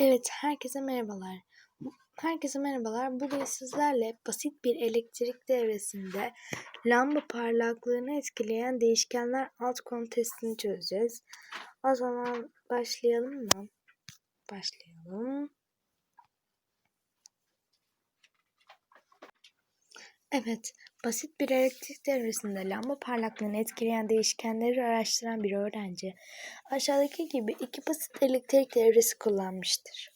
Evet, herkese merhabalar. Herkese merhabalar. Bugün sizlerle basit bir elektrik devresinde lamba parlaklığını etkileyen değişkenler alt konu çözeceğiz. O zaman başlayalım mı? Başlayalım. Evet, basit bir elektrik devresinde lamba parlaklığını etkileyen değişkenleri araştıran bir öğrenci aşağıdaki gibi iki basit elektrik devresi kullanmıştır.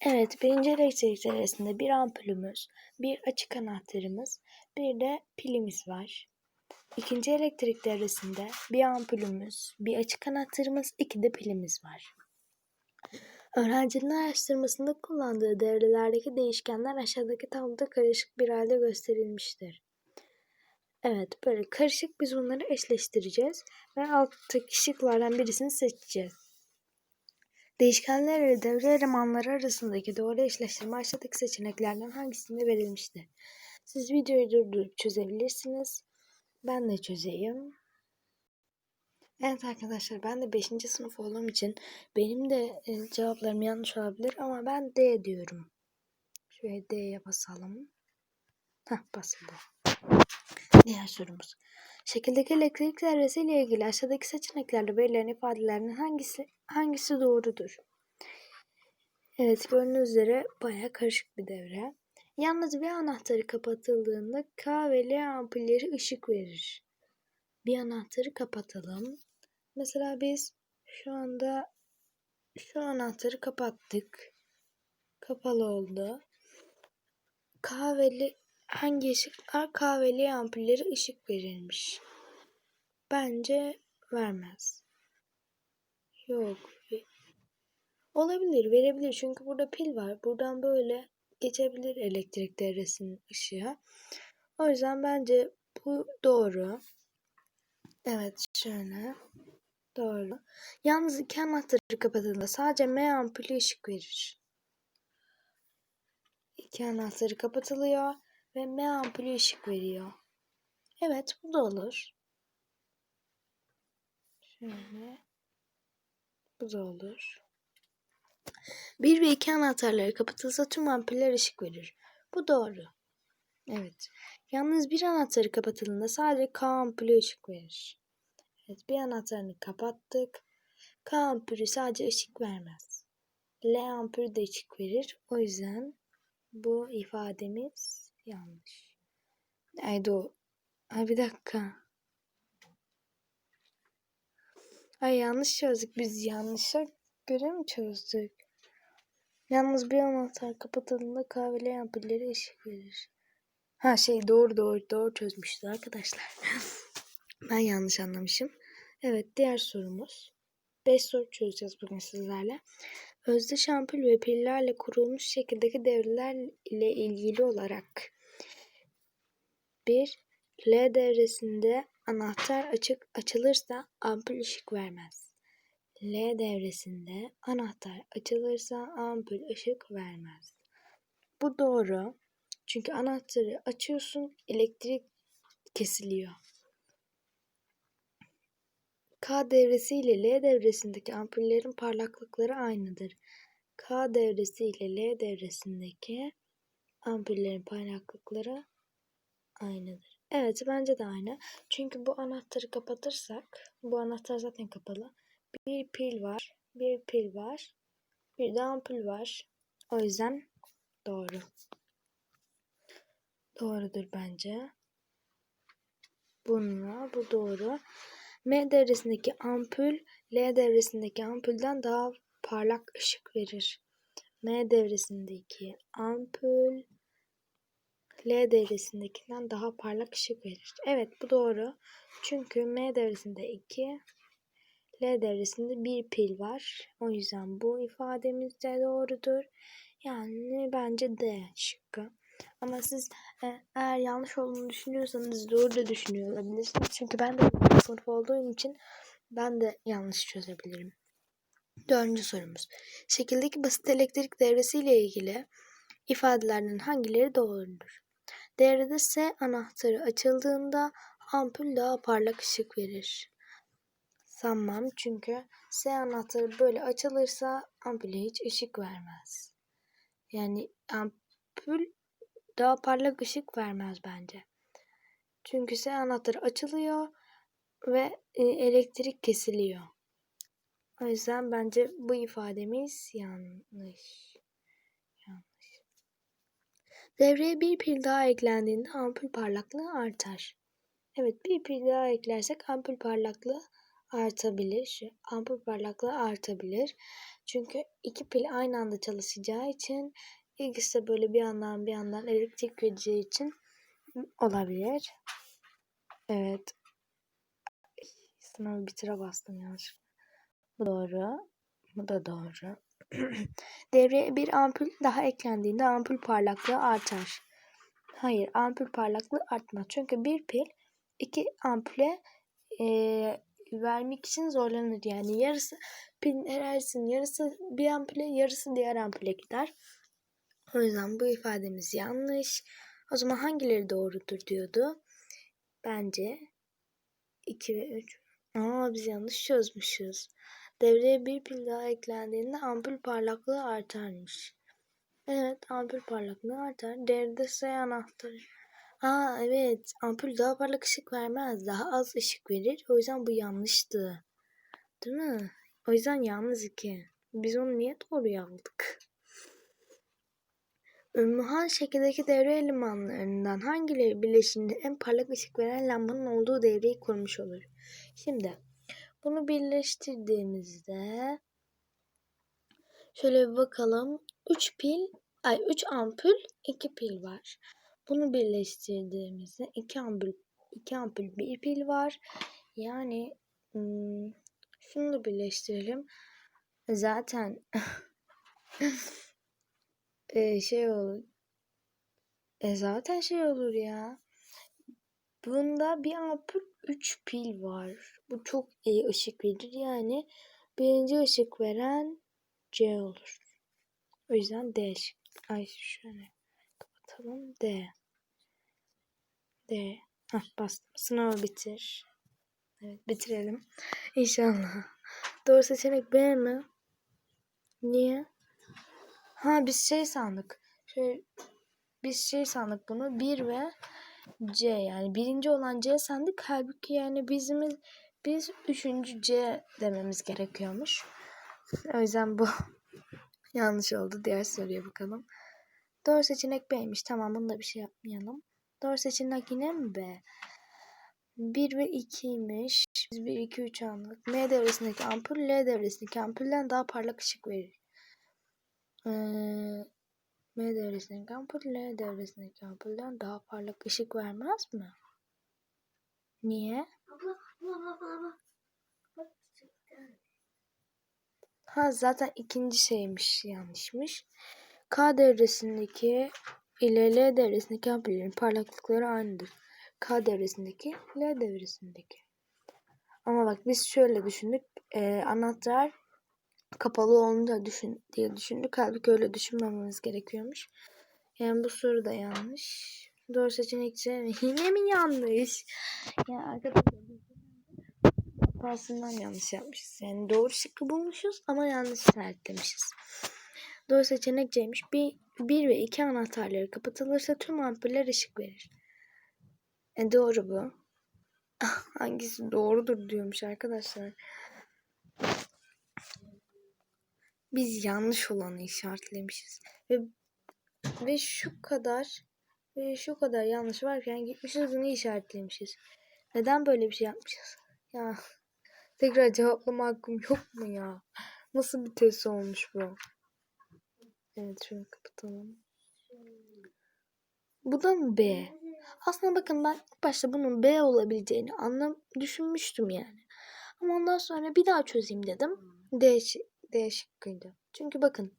Evet, birinci elektrik devresinde bir ampulümüz, bir açık anahtarımız, bir de pilimiz var. İkinci elektrik devresinde bir ampulümüz, bir açık anahtarımız, iki de pilimiz var. Öğrencinin araştırmasında kullandığı devrelerdeki değişkenler aşağıdaki tabloda karışık bir halde gösterilmiştir. Evet, böyle karışık biz bunları eşleştireceğiz ve alttaki şıklardan birisini seçeceğiz. Değişkenler ile devre elemanları arasındaki doğru eşleştirme aşağıdaki seçeneklerden hangisinde verilmiştir? Siz videoyu durdurup çözebilirsiniz. Ben de çözeyim. Evet arkadaşlar ben de 5. sınıf olduğum için benim de e, cevaplarım yanlış olabilir ama ben D diyorum. Şöyle D'ye basalım. Hah basıldı. Diğer sorumuz. Şekildeki elektrik devresi ile ilgili aşağıdaki seçeneklerde verilen ifadelerin hangisi hangisi doğrudur? Evet gördüğünüz üzere baya karışık bir devre. Yalnız bir anahtarı kapatıldığında K ve L ampulleri ışık verir. Bir anahtarı kapatalım. Mesela biz şu anda şu anahtarı kapattık. Kapalı oldu. Kahveli hangi ışıklar kahveli ampulleri ışık verirmiş? Bence vermez. Yok. Olabilir, verebilir. Çünkü burada pil var. Buradan böyle geçebilir elektrik devresinin ışığı. O yüzden bence bu doğru. Evet şöyle. Doğru. Yalnız iki anahtarı kapatıldığında sadece M ampulü ışık verir. İki anahtarı kapatılıyor ve M ampulü ışık veriyor. Evet bu da olur. Şöyle. Bu da olur. Bir ve iki anahtarları kapatılsa tüm ampuller ışık verir. Bu doğru. Evet. Yalnız bir anahtarı kapatıldığında sadece K ampulü ışık verir. Evet bir anahtarını kapattık. K ampulü sadece ışık vermez. L ampulü de ışık verir. O yüzden bu ifademiz yanlış. Ay do. Ay bir dakika. Ay yanlış çözdük. Biz yanlışa göre mi çözdük? Yalnız bir anahtar kapatıldığında kahveli ampulleri ışık verir. Ha şey doğru doğru doğru çözmüştü arkadaşlar. ben yanlış anlamışım. Evet diğer sorumuz. 5 soru çözeceğiz bugün sizlerle. Özdeş ampul ve pillerle kurulmuş şekildeki devreler ile ilgili olarak 1. L devresinde anahtar açık açılırsa ampul ışık vermez. L devresinde anahtar açılırsa ampul ışık vermez. Bu doğru. Çünkü anahtarı açıyorsun, elektrik kesiliyor. K devresi ile L devresindeki ampullerin parlaklıkları aynıdır. K devresi ile L devresindeki ampullerin parlaklıkları aynıdır. Evet bence de aynı. Çünkü bu anahtarı kapatırsak, bu anahtar zaten kapalı. Bir pil var, bir pil var, bir de ampul var. O yüzden doğru. Doğrudur bence. Bununla bu doğru. M devresindeki ampul L devresindeki ampulden daha parlak ışık verir. M devresindeki ampul L devresindekinden daha parlak ışık verir. Evet bu doğru. Çünkü M devresinde 2, L devresinde bir pil var. O yüzden bu ifademiz de doğrudur. Yani bence D şıkkı. Ama siz e, eğer yanlış olduğunu düşünüyorsanız doğru da düşünüyor olabilirsiniz. Çünkü ben de sınıf olduğum için ben de yanlış çözebilirim. Dördüncü sorumuz. Şekildeki basit elektrik devresi ile ilgili ifadelerden hangileri doğrudur? Devrede S anahtarı açıldığında ampul daha parlak ışık verir. Sanmam çünkü S anahtarı böyle açılırsa ampule hiç ışık vermez. Yani ampul daha parlak ışık vermez bence. Çünkü S anahtarı açılıyor ve e, elektrik kesiliyor. O yüzden bence bu ifademiz yanlış. Yanlış. Devreye bir pil daha eklendiğinde ampul parlaklığı artar. Evet bir pil daha eklersek ampul parlaklığı artabilir. Şu ampul parlaklığı artabilir. Çünkü iki pil aynı anda çalışacağı için ikisi de böyle bir yandan bir yandan elektrik vereceği için olabilir. Evet. Sınavı bitire bastım yanlışlıkla. Bu doğru. Bu da doğru. Devreye bir ampul daha eklendiğinde ampul parlaklığı artar. Hayır, ampul parlaklığı artmaz. Çünkü bir pil iki ampule e, vermek için zorlanır. Yani yarısı pilin enerjisinin yarısı bir ampule, yarısı diğer ampule gider. O yüzden bu ifademiz yanlış. O zaman hangileri doğrudur diyordu. Bence 2 ve 3. Aa biz yanlış çözmüşüz. Devreye bir pil daha eklendiğinde ampul parlaklığı artarmış. Evet ampul parlaklığı artar. Devrede S anahtarı. Aa evet ampul daha parlak ışık vermez. Daha az ışık verir. O yüzden bu yanlıştı. Değil mi? O yüzden yalnız iki. Biz onu niye doğru aldık? Ümmühan şekildeki devre elemanlarından hangileri birleşiminde en parlak ışık veren lambanın olduğu devreyi kurmuş olur? Şimdi bunu birleştirdiğimizde şöyle bir bakalım. 3 pil, ay 3 ampul, 2 pil var. Bunu birleştirdiğimizde 2 ampul, 2 ampul, 1 pil var. Yani hmm, şunu da birleştirelim. Zaten e, şey olur. E zaten şey olur ya. Bunda bir ampul 3 pil var. Bu çok iyi ışık verir. Yani birinci ışık veren C olur. O yüzden D şık. Ay şöyle kapatalım. D. D. Hah bastım. Sınavı bitir. Evet bitirelim. İnşallah. Doğru seçenek B mi? Niye? Ha biz şey sandık. Şey, biz şey sandık bunu. 1 ve C yani birinci olan C sandık. Halbuki yani bizim biz üçüncü C dememiz gerekiyormuş. O yüzden bu yanlış oldu. Diğer soruya bakalım. Doğru seçenek B'ymiş. Tamam bunda bir şey yapmayalım. Doğru seçenek yine mi B? 1 ve 2'ymiş. Biz 1, 2, 3 anladık. M devresindeki ampul L devresindeki ampulden daha parlak ışık verir. M devresindeki ampul L devresindeki ampulden daha parlak ışık vermez mi? Niye? Ha zaten ikinci şeymiş yanlışmış. K devresindeki ile L devresindeki ampullerin parlaklıkları aynıdır. K devresindeki L devresindeki. Ama bak biz şöyle düşündük. Ee, anahtar kapalı olunca düşün diye düşündük. Halbuki öyle düşünmememiz gerekiyormuş. Yani bu soru da yanlış. Doğru seçenek C? Yine mi yanlış? Ya arkadaşlar hatasından yanlış yapmışız. Yani doğru şıkkı bulmuşuz ama yanlış işaretlemişiz. Doğru seçenek C'ymiş. 1 bir, ve 2 anahtarları kapatılırsa tüm ampuller ışık verir. E doğru bu. Hangisi doğrudur diyormuş arkadaşlar. Biz yanlış olanı işaretlemişiz. Ve ve şu kadar ve şu kadar yanlış varken gitmişiz bunu işaretlemişiz. Neden böyle bir şey yapmışız? Ya tekrar cevaplama hakkım yok mu ya? Nasıl bir test olmuş bu? Evet şunu kapatalım. Bu da mı B? Aslında bakın ben ilk başta bunun B olabileceğini anlam düşünmüştüm yani. Ama ondan sonra bir daha çözeyim dedim. D, D şıkkıydı. Çünkü bakın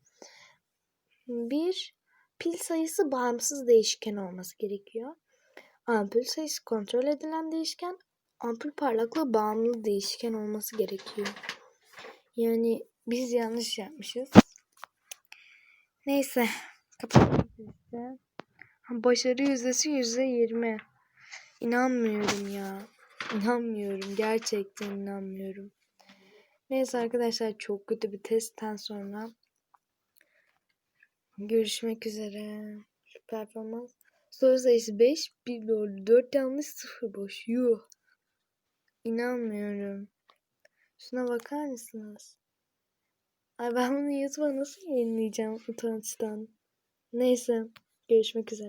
bir pil sayısı bağımsız değişken olması gerekiyor. Ampul sayısı kontrol edilen değişken, ampul parlaklığı bağımlı değişken olması gerekiyor. Yani biz yanlış yapmışız. Neyse. Başarı yüzdesi yüzde yirmi. İnanmıyorum ya. İnanmıyorum. Gerçekten inanmıyorum. Neyse arkadaşlar çok kötü bir testten sonra görüşmek üzere. Şu performans. Soru sayısı 5, 1 doğru, 4 yanlış, 0 boş. Yuh. İnanmıyorum. Şuna bakar mısınız? Ay ben bunu YouTube'a nasıl yayınlayacağım utançtan? Neyse. Görüşmek üzere.